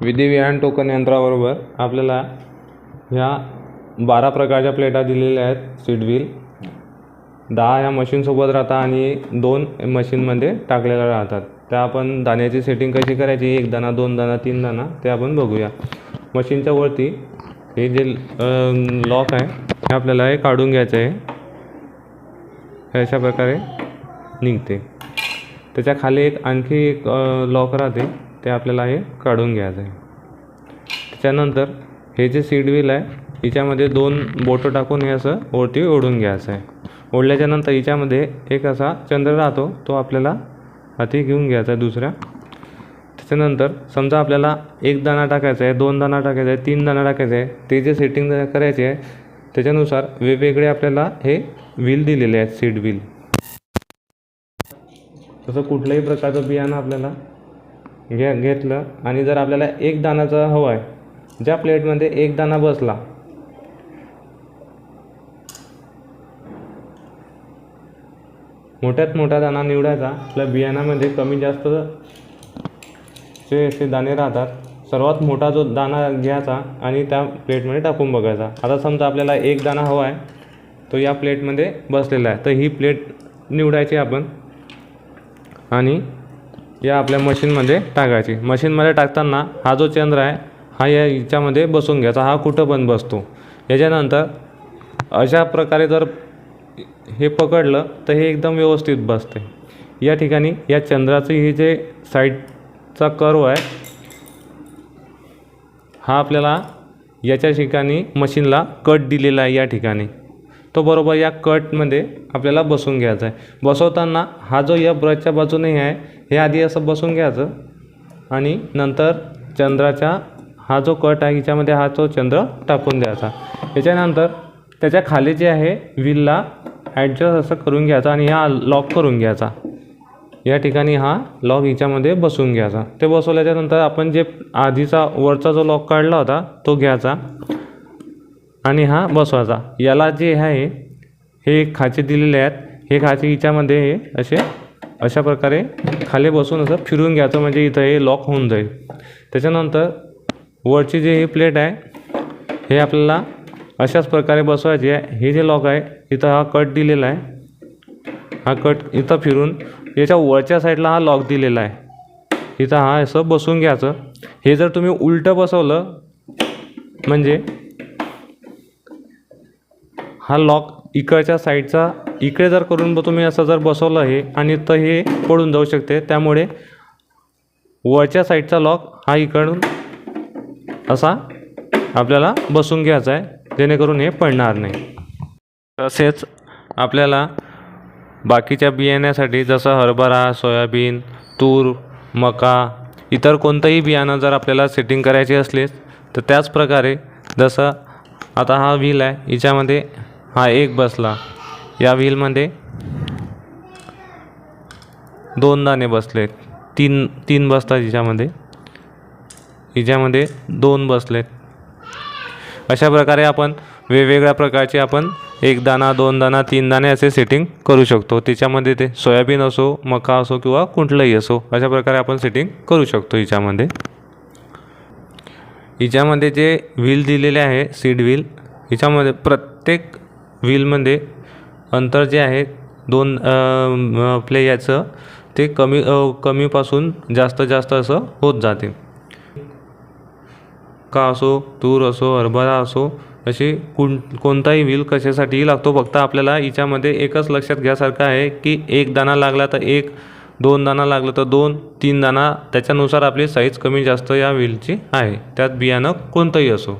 विधिविहान token यंत्राबरोबर आपल्याला ह्या बारा प्रकारच्या प्लेटा दिलेल्या आहेत सीट व्हील. दहा ह्या मशीनसोबत राहतात आणि दोन मशीनमध्ये टाकलेल्या राहतात. त्या आपण दाण्याची सेटिंग कशी करायची? एक दाणा दोन दाणा तीन दाणा ते आपण बघूया. मशीनच्या वरती हे जे लॉक आहे हे आपल्याला हे काढून घ्यायचं आहे. अशा प्रकारे निघते. त्याच्याखाली एक आणखी एक लॉक राहते. ते आपल्याला हे काढून घ्यायचं आहे. त्याच्यानंतर हे जे सीडवील आहे हिच्यामध्ये दोन बोटं टाकून हे असं ओरती ओढून घ्यायचं आहे. ओढल्याच्यानंतर हिच्यामध्ये एक असा चंद्र राहतो तो आपल्याला हाती घेऊन घ्यायचा आहे दुसऱ्या. त्याच्यानंतर समजा आपल्याला एक दाणा टाकायचा आहे दोन दाणा टाकायचा आहे तीन दाणा टाकायचा आहे ते जे सेटिंग करायचे आहे त्याच्यानुसार वेगवेगळे आपल्याला हे व्हील दिलेले आहेत सीड व्हील. तसं कुठल्याही प्रकारचं बियाणं आपल्याला घ्या घेतलं आणि जर आपल्याला एक दाणाचा हवा आहे ज्या प्लेटमध्ये एक दाणा बसला मोठ्यात मोठा दाणा निवडायचा आपल्या बियाणामध्ये कमी जास्त चे असे दाणे राहतात. सर्वात मोठा जो दाणा घ्यायचा आणि त्या प्लेटमध्ये टाकून बघायचा. आता समजा आपल्याला एक दाणा हवा आहे तो या प्लेटमध्ये बसलेला आहे. तर ही प्लेट निवडायची आपण. आणि या आपल्या मशीनमध्ये टाकायची. मशीनमध्ये टाकताना हा जो चंद्र आहे हा या याच्यामध्ये बसून घ्यायचा. हा कुठं पण बसतो. याच्यानंतर अशा प्रकारे जर हे पकडलं तर हे एकदम व्यवस्थित बसते. या ठिकाणी या चंद्राचं हे जे साईडचा कर्व आहे हा आपल्याला याच्या ठिकाणी मशीनला कट दिलेला आहे या ठिकाणी. तो बरोबर या कटमध्ये आपल्याला बसून घ्यायचा आहे. बसवताना हा जो या ब्रशच्या बाजूने आहे हे आधी असं बसून घ्यायचं आणि नंतर चंद्राच्या हा जो कट आहे हिच्यामध्ये हा तो चंद्र टाकून द्यायचा. याच्यानंतर त्याच्याखाली जे आहे व्हीलला ॲडजस्ट असं करून घ्यायचा आणि हा लॉक करून घ्यायचा. या ठिकाणी हा लॉक हिच्यामध्ये बसून घ्यायचा. ते बसवल्याच्यानंतर आपण जे आधीचा वरचा जो लॉक काढला होता तो घ्यायचा आणि हा बसवायचा. याला जे आहे हे खाचे दिलेले आहेत हे खाचे हिच्यामध्ये हे असे अशा प्रकारे खाली बसून असं फिरून घ्यायचं म्हणजे इथं हे लॉक होऊन जाईल. त्याच्यानंतर वरची जे ही प्लेट आहे हे आपल्याला अशाच प्रकारे बसवायची आहे. हे जे लॉक आहे इथं हा कट दिलेला आहे. हा कट इथं फिरून याच्या वरच्या साईडला हा लॉक दिलेला आहे. इथं हा असं बसून घ्यायचं. हे जर तुम्ही उलटं बसवलं म्हणजे हा लॉक इकडच्या साईडचा इकडे जर करून ब तुम्ही असं जर बसवलं हे आणि तर हे पडून जाऊ शकते त्यामुळे वरच्या साईडचा लॉक हा इकडून असा आपल्याला बसून घ्यायचा आहे जेणेकरून हे पडणार नाही. तसेच आपल्याला बाकीच्या बियाण्यासाठी जसं हरभरा सोयाबीन तूर मका इतर कोणतंही बियाणं जर आपल्याला सेटिंग करायची असले तर त्याच प्रकारे जसं आता हा व्हील आहे हिच्यामध्ये हा एक बसला. या व्हीलमध्ये दोन दाणे बसलेत. तीन तीन बसतात हिच्यामध्ये. हिच्यामध्ये दोन बसलेत. अशा प्रकारे आपण वेगवेगळ्या प्रकारचे आपण एक दाणा दोन दाणा तीन दाणे असे सेटिंग करू शकतो. त्याच्यामध्ये ते सोयाबीन असो मका असो किंवा कुठलंही असो अशा प्रकारे आपण सेटिंग करू शकतो हिच्यामध्ये. हिच्यामध्ये जे व्हील दिलेले आहे सीड व्हील हिच्यामध्ये प्रत्येक व्हीलमध्ये अंतर जे आहे दोन आपले याचं ते कमी कमीपासून जास्त जास्त असं होत जाते. का असो तूर असो हरभरा असो अशी कोण कोणताही व्हील कशासाठीही लागतो फक्त आपल्याला हिच्यामध्ये एकच लक्षात घ्यासारखं आहे की एक दाणा लागला तर एक दोन दाणा लागलं तर दोन तीन दाणा त्याच्यानुसार आपली साईज कमी जास्त या व्हीलची आहे. त्यात बियाणं कोणतंही असो.